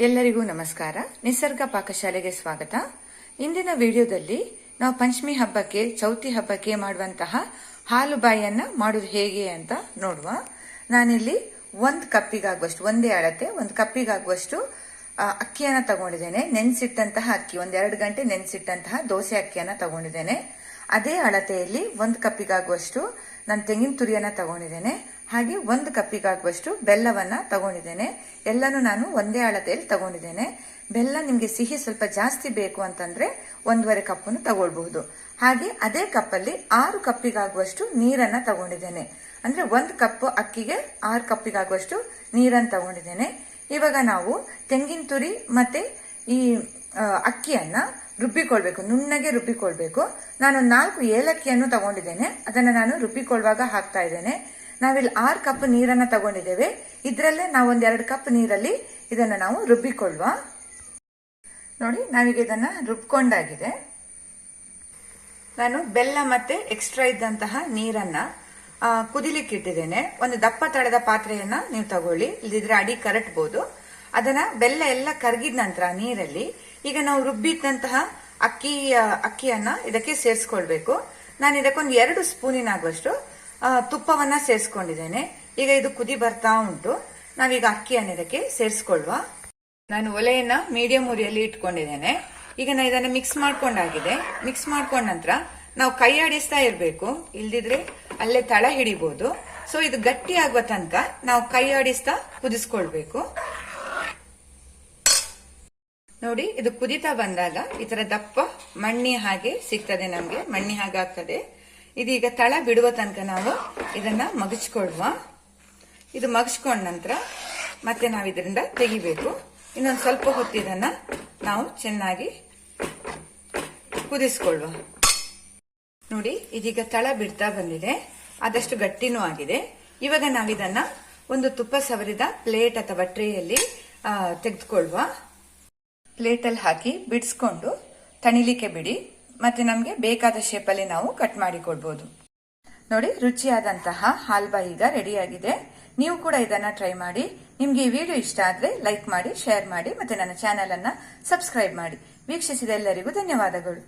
ಎಲ್ಲರಿಗೂ ನಮಸ್ಕಾರ. ನಿಸರ್ಗ ಪಾಕಶಾಲೆಗೆ ಸ್ವಾಗತ. ಇಂದಿನ ವಿಡಿಯೋದಲ್ಲಿ ನಾವು ಪಂಚಮಿ ಹಬ್ಬಕ್ಕೆ, ಚೌತಿ ಹಬ್ಬಕ್ಕೆ ಮಾಡುವಂತಹ ಹಾಲು ಬಾಯಿಯನ್ನ ಮಾಡೋದು ಹೇಗೆ ಅಂತ ನೋಡುವ. ನಾನಿಲ್ಲಿ ಒಂದು ಕಪ್ಪಿಗಾಗುವಷ್ಟು, ಒಂದೇ ಅಳತೆ, ಒಂದು ಕಪ್ಪಿಗಾಗುವಷ್ಟು ಅಕ್ಕಿಯನ್ನು ತಗೊಂಡಿದ್ದೇನೆ. ನೆನೆಸಿಟ್ಟಂತಹ ಅಕ್ಕಿ ಒಂದೆರಡು ಗಂಟೆ ನೆನೆಸಿಟ್ಟಂತಹ ದೋಸೆ ಅಕ್ಕಿಯನ್ನ ತಗೊಂಡಿದ್ದೇನೆ. ಅದೇ ಅಳತೆಯಲ್ಲಿ ಒಂದು ಕಪ್ಪಿಗಾಗುವಷ್ಟು, ನಾನು ತೆಂಗಿನ ತುರಿಯನ್ನ ತಗೊಂಡಿದ್ದೇನೆ. ಹಾಗೆ ಒಂದು ಕಪ್ಪಿಗಾಗುವಷ್ಟು ಬೆಲ್ಲವನ್ನ ತಗೊಂಡಿದ್ದೇನೆ. ಎಲ್ಲನೂ ನಾನು ಒಂದೇ ಅಳತೆಯಲ್ಲಿ ತಗೊಂಡಿದ್ದೇನೆ. ಬೆಲ್ಲ ನಿಮಗೆ ಸಿಹಿ ಸ್ವಲ್ಪ ಜಾಸ್ತಿ ಬೇಕು ಅಂತಂದ್ರೆ ಒಂದೂವರೆ ಕಪ್ಪನ್ನು ತಗೊಳ್ಬಹುದು. ಹಾಗೆ ಅದೇ ಕಪ್ಪಲ್ಲಿ ಆರು ಕಪ್ಪಿಗಾಗುವಷ್ಟು ನೀರನ್ನ ತಗೊಂಡಿದ್ದೇನೆ. ಅಂದ್ರೆ ಒಂದು ಕಪ್ ಅಕ್ಕಿಗೆ ಆರು ಕಪ್ಪಿಗಾಗುವಷ್ಟು ನೀರನ್ನು ತಗೊಂಡಿದ್ದೇನೆ. ಇವಾಗ ನಾವು ತೆಂಗಿನ ತುರಿ ಮತ್ತೆ ಈ ಅಕ್ಕಿಯನ್ನ ರುಬ್ಬಿಕೊಳ್ಬೇಕು. ನುಣ್ಣಗೆ ರುಬ್ಬಿಕೊಳ್ಬೇಕು. ನಾನು ನಾಲ್ಕು ಏಲಕ್ಕಿಯನ್ನು ತಗೊಂಡಿದ್ದೇನೆ. ಅದನ್ನ ನಾನು ರುಬ್ಬಿಕೊಳ್ಳುವಾಗ ಹಾಕ್ತಾ ಇದ್ದೇನೆ. ನಾವಿಲ್ಲಿ ಆರು ಕಪ್ ನೀರನ್ನ ತಗೊಂಡಿದ್ದೇವೆ. ಇದರಲ್ಲೇ ನಾವು ಒಂದೆರಡು ಕಪ್ ನೀರಲ್ಲಿ ಇದನ್ನ ನಾವು ರುಬ್ಬಿಕೊಳ್ಳುವ. ನೋಡಿ, ನಾವೀಗ ಇದನ್ನ ರುಬ್ಕೊಂಡಾಗಿದೆ. ನಾನು ಬೆಲ್ಲ ಮತ್ತೆ ಎಕ್ಸ್ಟ್ರಾ ಇದ್ದಂತಹ ನೀರನ್ನ ಕುದಿಲಿಕ್ಕೆ ಇಟ್ಟಿದ್ದೇನೆ. ಒಂದು ದಪ್ಪ ತಳದ ಪಾತ್ರೆಯನ್ನ ನೀವು ತಗೊಳ್ಳಿ. ಇಲ್ದಿದ್ರೆ ಅಡಿ ಕರಟ್ಬೋದು. ಅದನ್ನ ಬೆಲ್ಲ ಎಲ್ಲ ಕರಗಿದ ನಂತರ ನೀರಲ್ಲಿ ಈಗ ನಾವು ರುಬ್ಬಿದ್ದಂತಹ ಅಕ್ಕಿ, ಅಕ್ಕಿಯನ್ನ ಇದಕ್ಕೆ ಸೇರಿಸ್ಕೊಳ್ಬೇಕು. ನಾನು ಇದಕ್ಕೊಂದು ಎರಡು ಸ್ಪೂನಿನಾಗುವಷ್ಟು ತುಪ್ಪವನ್ನ ಸೇರಿಸ್ಕೊಂಡಿದ್ದೇನೆ. ಈಗ ಇದು ಕುದಿ ಬರ್ತಾ ಉಂಟು. ನಾವೀಗ ಅಕ್ಕಿಯನ್ನು ಇದಕ್ಕೆ ಸೇರಿಸ್ಕೊಳ್ವಾ. ನಾನು ಒಲೆಯನ್ನ ಮೀಡಿಯಂ ಉರಿಯಲ್ಲಿ ಇಟ್ಕೊಂಡಿದ್ದೇನೆ. ಈಗ ನಾನು ಇದನ್ನ ಮಿಕ್ಸ್ ಮಾಡ್ಕೊಂಡಾಗಿದೆ. ಮಿಕ್ಸ್ ಮಾಡ್ಕೊಂಡ ನಂತರ ನಾವು ಕೈ ಆಡಿಸ್ತಾ ಇರಬೇಕು. ಇಲ್ದಿದ್ರೆ ಅಲ್ಲೇ ತಳ ಹಿಡಿಬಹುದು ಸೊ ಇದು ಗಟ್ಟಿ ಆಗುವ ತನಕ ನಾವು ಕೈ ಆಡಿಸ್ತಾ ಕುದಿಸ್ಕೊಳ್ಬೇಕು. ನೋಡಿ, ಇದು ಕುದಿತಾ ಬಂದಾಗ ಈ ತರ ದಪ್ಪ ಮಣ್ಣಿ ಹಾಗೆ ಸಿಗ್ತದೆ ನಮ್ಗೆ. ಮಣ್ಣಿ ಹಾಗೆ ಆಗ್ತದೆ. ಇದೀಗ ತಳ ಬಿಡುವ ತನಕ ನಾವು ಇದನ್ನ ಮಗಚ್ಕೊಳ್ವ ಇದು ಮಗಚ್ಕೊಂಡ ನಂತರ ಮತ್ತೆ ನಾವು ಇದರಿಂದ ತೆಗಿಬೇಕು. ಇನ್ನೊಂದು ಸ್ವಲ್ಪ ಹೊತ್ತು ಇದನ್ನ ನಾವು ಚೆನ್ನಾಗಿ ಕುದಿಸ್ಕೊಳ್ವ ನೋಡಿ, ಇದೀಗ ತಳ ಬಿಡ್ತಾ ಬಂದಿದೆ. ಆದಷ್ಟು ಗಟ್ಟಿನೂ ಆಗಿದೆ. ಇವಾಗ ನಾವಿದನ್ನ ಒಂದು ತುಪ್ಪ ಸವರಿದ ಪ್ಲೇಟ್ ಅಥವಾ ಟ್ರೇಯಲ್ಲಿ ತೆಗೆದುಕೊಳ್ಳುವ. ಪ್ಲೇಟಲ್ಲಿ ಹಾಕಿ ಬಿಡಿಸ್ಕೊಂಡು ತಣಿಲಿಕ್ಕೆ ಬಿಡಿ. ಮತ್ತೆ ನಮಗೆ ಬೇಕಾದ ಶೇಪಲ್ಲಿ ನಾವು ಕಟ್ ಮಾಡಿ ಕೊಡ್ಬೋದು. ನೋಡಿ, ರುಚಿಯಾದಂತಹ ಹಾಲ್ಬಾ ಈಗ ರೆಡಿಯಾಗಿದೆ ನೀವು ಕೂಡ ಇದನ್ನ ಟ್ರೈ ಮಾಡಿ. ನಿಮ್ಗೆ ಈ ವಿಡಿಯೋ ಇಷ್ಟ ಆದ್ರೆ ಲೈಕ್ ಮಾಡಿ ಶೇರ್ ಮಾಡಿ, ಮತ್ತೆ ನನ್ನ ಚಾನೆಲ್ ಅನ್ನ ಸಬ್ಸ್ಕ್ರೈಬ್ ಮಾಡಿ. ವೀಕ್ಷಿಸಿದ ಎಲ್ಲರಿಗೂ ಧನ್ಯವಾದಗಳು.